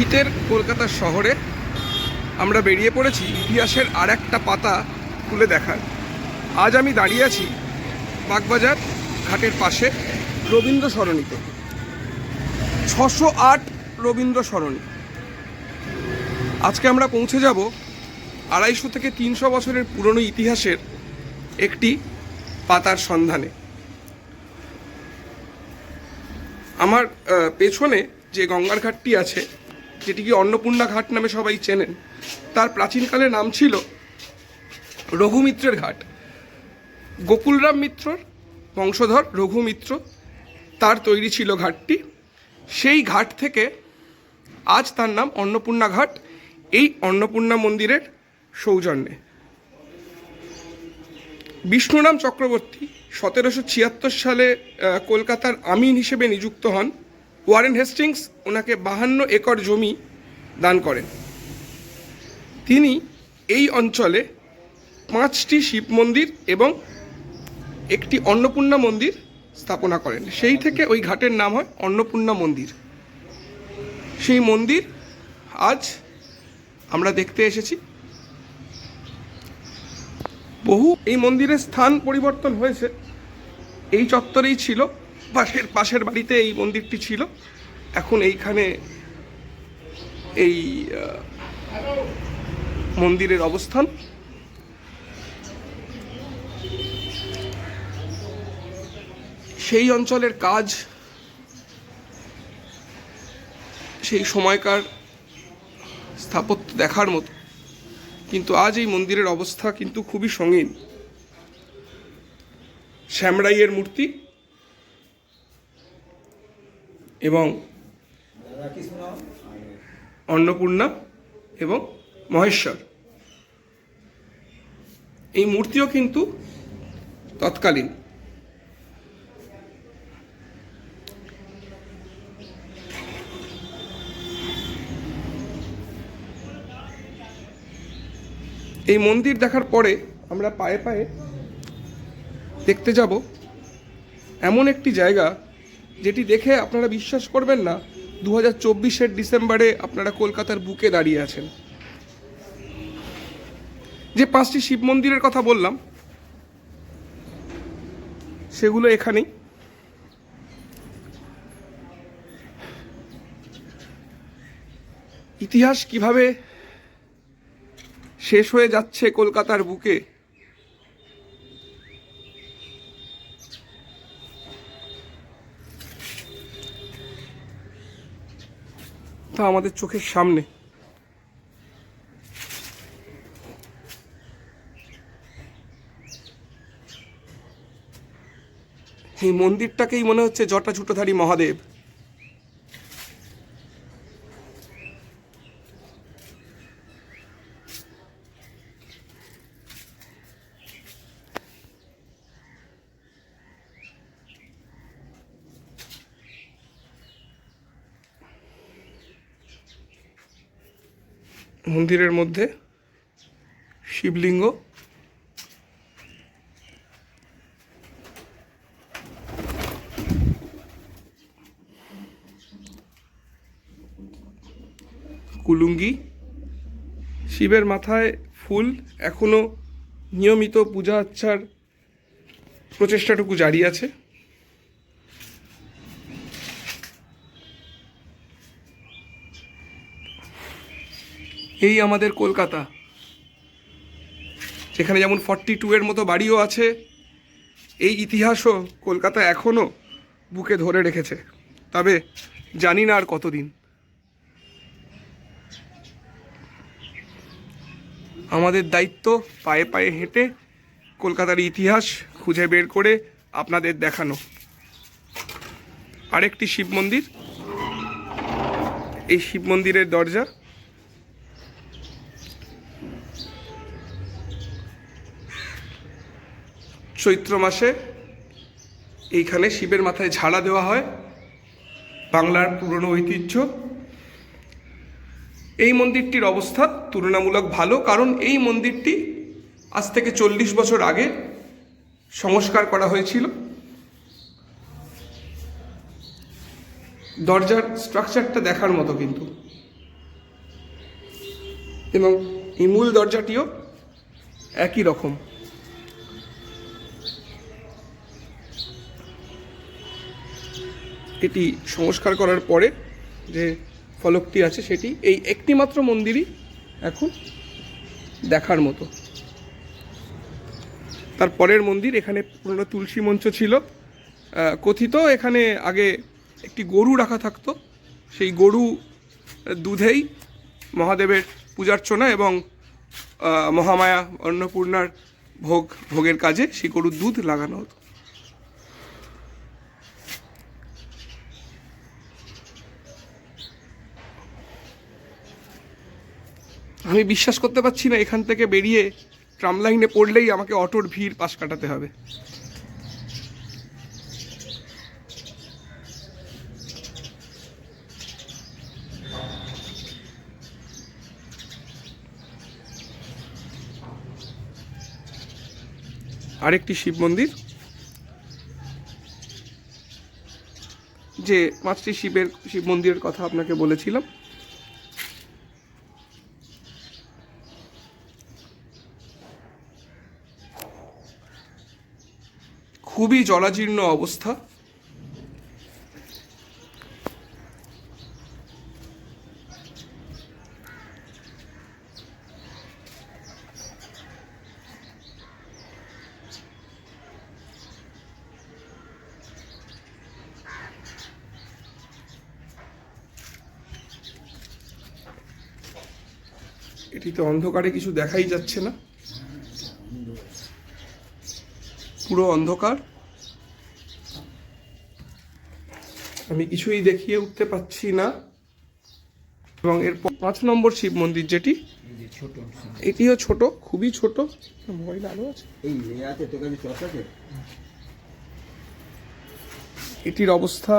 শীতের কলকাতা শহরে আমরা বেরিয়ে পড়েছি ইতিহাসের আর একটা পাতা খুলে দেখার। আজ আমি দাঁড়িয়ে আছি বাগবাজার ঘাটের পাশে রবীন্দ্র সরণিতে। ছশো আট রবীন্দ্র সরণি। আজকে আমরা পৌঁছে যাব আড়াইশো থেকে তিনশো বছরের পুরনো ইতিহাসের একটি পাতার সন্ধানে। আমার পেছনে যে গঙ্গার ঘাটটি আছে যেটিকে অন্নপূর্ণা ঘাট নামে সবাই চেনেন, তার প্রাচীনকালে নাম ছিল রঘুমিত্রের ঘাট। গোকুলরাম মিত্রর বংশধর রঘুমিত্র, তার তৈরি ছিল ঘাটটি। সেই ঘাট থেকে আজ তার নাম অন্নপূর্ণা ঘাট, এই অন্নপূর্ণা মন্দিরের সৌজন্যে। বিষ্ণুরাম চক্রবর্তী সতেরোশো ছিয়াত্তর সালে কলকাতার আমিন হিসেবে নিযুক্ত হন। ওয়ারেন হেস্টিংস ওনাকে বাহান্ন একর জমি দান করেন। তিনি এই অঞ্চলে পাঁচটি শিব মন্দির এবং একটি অন্নপূর্ণা মন্দির স্থাপনা করেন। সেই থেকে ওই ঘাটের নাম হয় অন্নপূর্ণা মন্দির। সেই মন্দির আজ আমরা দেখতে এসেছি। বহু এই মন্দিরের স্থান পরিবর্তন হয়েছে। এই চত্বরেই ছিল পাশের পাশের বাড়িতে এই মন্দিরটি ছিল। এখন এইখানে এই মন্দিরের অবস্থান। সেই অঞ্চলের কাজ সেই সময়কার স্থাপত্য দেখার মতো। কিন্তু আজ এই মন্দিরের অবস্থা কিন্তু খুবই সঙ্গীন। শ্যামরাইয়ের মূর্তি এবং অন্নপূর্ণা এবং মহেশ্বর। এই মূর্তিও কিন্তু তৎকালীন। এই মন্দির দেখার পরে আমরা পায়ে পায়ে দেখতে যাব এমন একটি জায়গা যেটি দেখে আপনারা বিশ্বাস করবেন না দু হাজার চব্বিশের ডিসেম্বরে আপনারা কলকাতার বুকে দাঁড়িয়ে আছেন। যে পাঁচটি শিব মন্দিরের কথা বললাম, সেগুলো এখানেই। ইতিহাস কীভাবে শেষ হয়ে যাচ্ছে কলকাতার বুকে তা আমাদের চোখের সামনে। এই মন্দিরটাকেই মনে হচ্ছে জটা ছুটোধারী মহাদেব। মন্দিরের মধ্যে শিবলিঙ্গ। কুলুঙ্গি। শিবের মাথায় ফুল। এখনও নিয়মিত পূজা আচ্ছার প্রচেষ্টাটুকু জারি আছে। এই আমাদের কলকাতা। যেখানে যেমন ফর্টি টু এর মতো বাড়িও আছে, এই ইতিহাসও কলকাতা এখনও বুকে ধরে রেখেছে। তবে জানি না আর কতদিন। আমাদের দায়িত্ব পায়ে পায়ে হেঁটে কলকাতার ইতিহাস খুঁজে বের করে আপনাদের দেখানো। আরেকটি শিব মন্দির। এই শিব মন্দিরের দরজা চৈত্র মাসে এইখানে শিবের মাথায় ঝাড়া দেওয়া হয়, বাংলার পুরনো ঐতিহ্য। এই মন্দিরটির অবস্থা তুলনামূলক ভালো, কারণ এই মন্দিরটি আজ থেকে চল্লিশ বছর আগে সংস্কার করা হয়েছিল। দরজার স্ট্রাকচারটা দেখার মতো কিন্তু। এবং এই মূল দরজাটিও একই রকম। এটি সংস্কার করার পরে যে ফলকটি আছে সেটি এই একটিমাত্র মন্দিরই এখন দেখার মতো। তার পরের মন্দির এখানে পুরনো তুলসী মঞ্চ ছিল। কথিত এখানে আগে একটি গরু রাখা থাকতো। সেই গরু দুধেই মহাদেবের পূজার্চনা এবং মহামায়া অন্নপূর্ণার ভোগ, ভোগের কাজে সেই গরুর দুধ লাগানো হতো। আমি বিশ্বাস করতে পারছি না এখান থেকে বেরিয়ে ট্রাম লাইনে পড়লেই আমাকে অটোর ভিড় পাশ কাটাতে হবে। আরেকটি শিব মন্দির। যে পাঁচটি শিবের শিব মন্দিরের কথা আপনাকে বলেছিলাম। খুবই জরাজীর্ণ অবস্থা। এটিতে অন্ধকারে কিছু দেখাই যাচ্ছে না। পুরো অন্ধকার। আমি কিছুই দেখিয়ে উঠতে পাচ্ছি না। এবং এর পাঁচ নম্বর শিব মন্দির যেটি এটিও ছোট খুবই ছোট। মোবাইল আলো আছে। এটির অবস্থা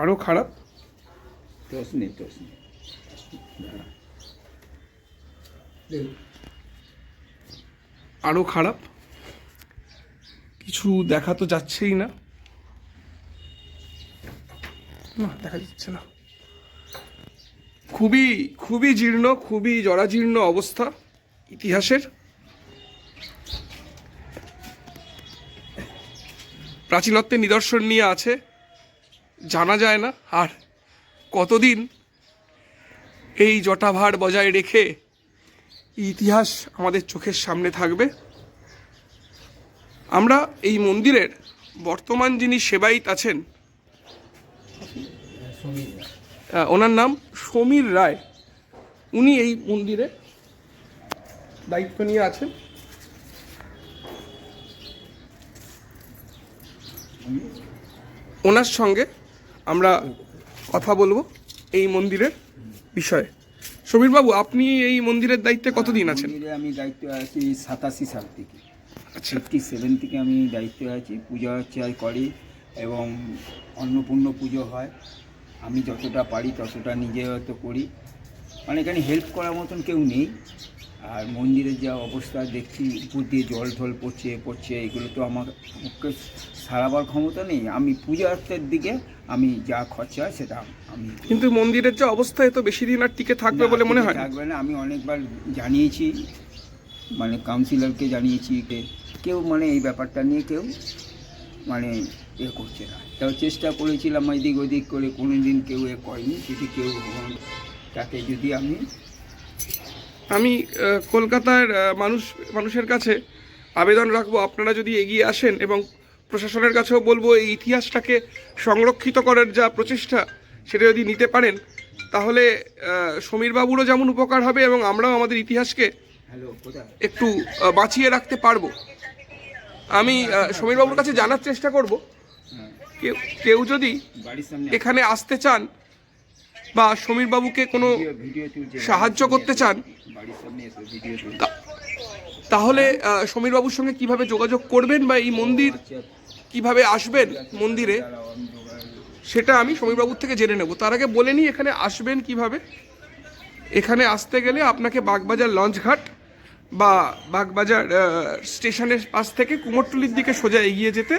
আরও খারাপ। টস নেই টস নেই আরও খারাপ। কিছু দেখা তো যাচ্ছেই না। না, দেখা যাচ্ছে না। খুবই খুবই জীর্ণ, খুবই জরাজীর্ণ অবস্থা ইতিহাসের। প্রাচীনত্বের নিদর্শন নিয়ে আছে। জানা যায় না আর কতদিন এই জটাভার বজায় রেখে ইতিহাস আমাদের চোখের সামনে থাকবে। আমরা এই মন্দিরের বর্তমান যিনি সেবায়িত আছেন ওনার নাম সমীর রায়। উনি এই মন্দিরে দায়িত্ব নিয়ে আছেন। ওনার সঙ্গে আমরা কথা বলব এই মন্দিরের বিষয়ে। সমীরবাবু আপনি এই মন্দিরের দায়িত্বে কতদিন আছেন? মন্দিরে আমি দায়িত্ব আছি সাতাশি সাল থেকে। আচ্ছা। ফিফটি সেভেন থেকে আমি দায়িত্ব আছি পূজা অর্চা করি এবং অন্নপূর্ণ পুজো হয়। আমি যতটা পারি ততটা নিজে হয়তো করি। মানে এখানে হেল্প করার মতন কেউ নেই। আর মন্দিরের যা অবস্থা দেখছি উপর দিয়ে জল ঢল পড়ছে পড়ছে এগুলো তো আমার পক্ষে সারাবার ক্ষমতা নেই। আমি পূজা অর্থের দিকে আমি যা খরচা হয় সেটা আমি কিন্তু মন্দিরের যে অবস্থা তো বেশি দিন আর টিকে থাকবে বলে মনে হয়। থাকবে না আমি অনেকবার জানিয়েছি মানে কাউন্সিলরকে জানিয়েছি যে কেউ মানে এই ব্যাপারটা নিয়ে কেউ মানে এ করছে না। তাও চেষ্টা করেছিলাম এদিক ওদিক করে কোনো দিন কেউ এ করেনি যদি কেউ তাকে যদি আমি আমি কলকাতার মানুষ মানুষের কাছে আবেদন রাখব। আপনারা যদি এগিয়ে আসেন এবং প্রশাসনের কাছেও বলব এই ইতিহাসটাকে সংরক্ষিত করার যা প্রচেষ্টা সেটা যদি নিতে পারেন তাহলে সমীরবাবুরও যেমন উপকার হবে এবং আমরাও আমাদের ইতিহাসকে একটু বাঁচিয়ে রাখতে পারব। আমি সমীরবাবুর কাছে জানার চেষ্টা করব। হ্যাঁ, কেউ কেউ যদি এখানে আসতে চান বা সমীরবাবুকে কোনো সাহায্য করতে চান? তাহলে সমীরবাবুর সঙ্গে কীভাবে যোগাযোগ করবেন বা এই মন্দির কীভাবে আসবেন মন্দিরে সেটা আমি সমীরবাবুর থেকে জেনে নেব। তার আগে বলে নিই এখানে আসবেন কীভাবে? এখানে আসতে গেলে আপনাকে বাগবাজার লঞ্চঘাট বা বাগবাজার স্টেশনের পাশ থেকে কুমোরটুলির দিকে সোজা এগিয়ে যেতে।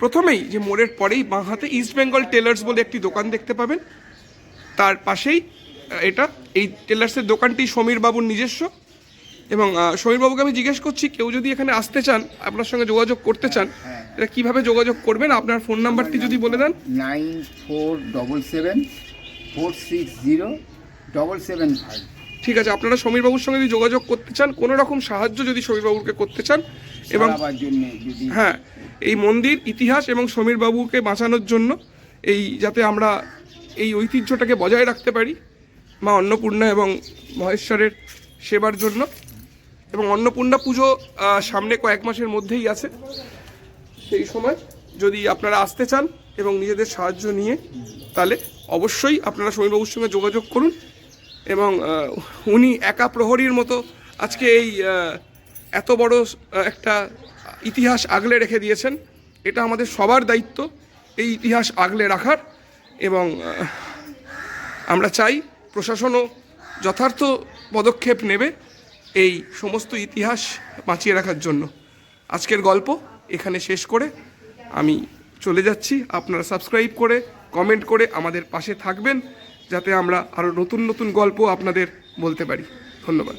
প্রথমেই যে মোড়ের পরেই বাঁ হাতে ইস্ট বেঙ্গল টেলার্স বলে একটি দোকান দেখতে পাবেন। তার পাশেই এটা এই টেলার্সের দোকানটি সমীর বাবুর নিজস্ব। এবং আহ, সমীর বাবুকে আমি জিজ্ঞেস করছি কেউ যদি এখানে আসতে চান আপনার সঙ্গে যোগাযোগ করতে চান হ্যাঁ। এটা কীভাবে যোগাযোগ করবেন? আপনার ফোন নাম্বারটি যদি বলে দেন। Nine four double seven four six zero double seven five. ঠিক আছে আপনারা সমীর বাবুর সঙ্গে যদি যোগাযোগ করতে চান কোনো রকম সাহায্য যদি সমীর বাবুকে করতে চান এবং হ্যাঁ এই মন্দির ইতিহাস এবং সমীর বাবুকে বাঁচানোর জন্য এই যাতে আমরা এই ঐতিহ্যটাকে বজায় রাখতে পারি মা অন্নপূর্ণা এবং মহেশ্বরের সেবার জন্য। এবং অন্নপূর্ণা পুজো সামনে কয়েক মাসের মধ্যেই আছে। সেই সময় যদি আপনারা আসতে চান এবং নিজেদের সাহায্য নিয়ে, তাহলে অবশ্যই আপনারা সমীরবাবুর সঙ্গে যোগাযোগ করুন। এবং উনি একা প্রহরীর মতো আজকে এই এত বড় একটা ইতিহাস আগলে রেখে দিয়েছেন। এটা আমাদের সবার দায়িত্ব, এই ইতিহাস আগলে রাখার। এবং আমরা চাই প্রশাসনও যথার্থ পদক্ষেপ নেবে এই সমস্ত ইতিহাস বাঁচিয়ে রাখার জন্য। আজকের গল্প এখানে শেষ করে আমি চলে যাচ্ছি। আপনারা সাবস্ক্রাইব করে, কমেন্ট করে আমাদের পাশে থাকবেন, যাতে আমরা আরও নতুন নতুন গল্প আপনাদের বলতে পারি। ধন্যবাদ।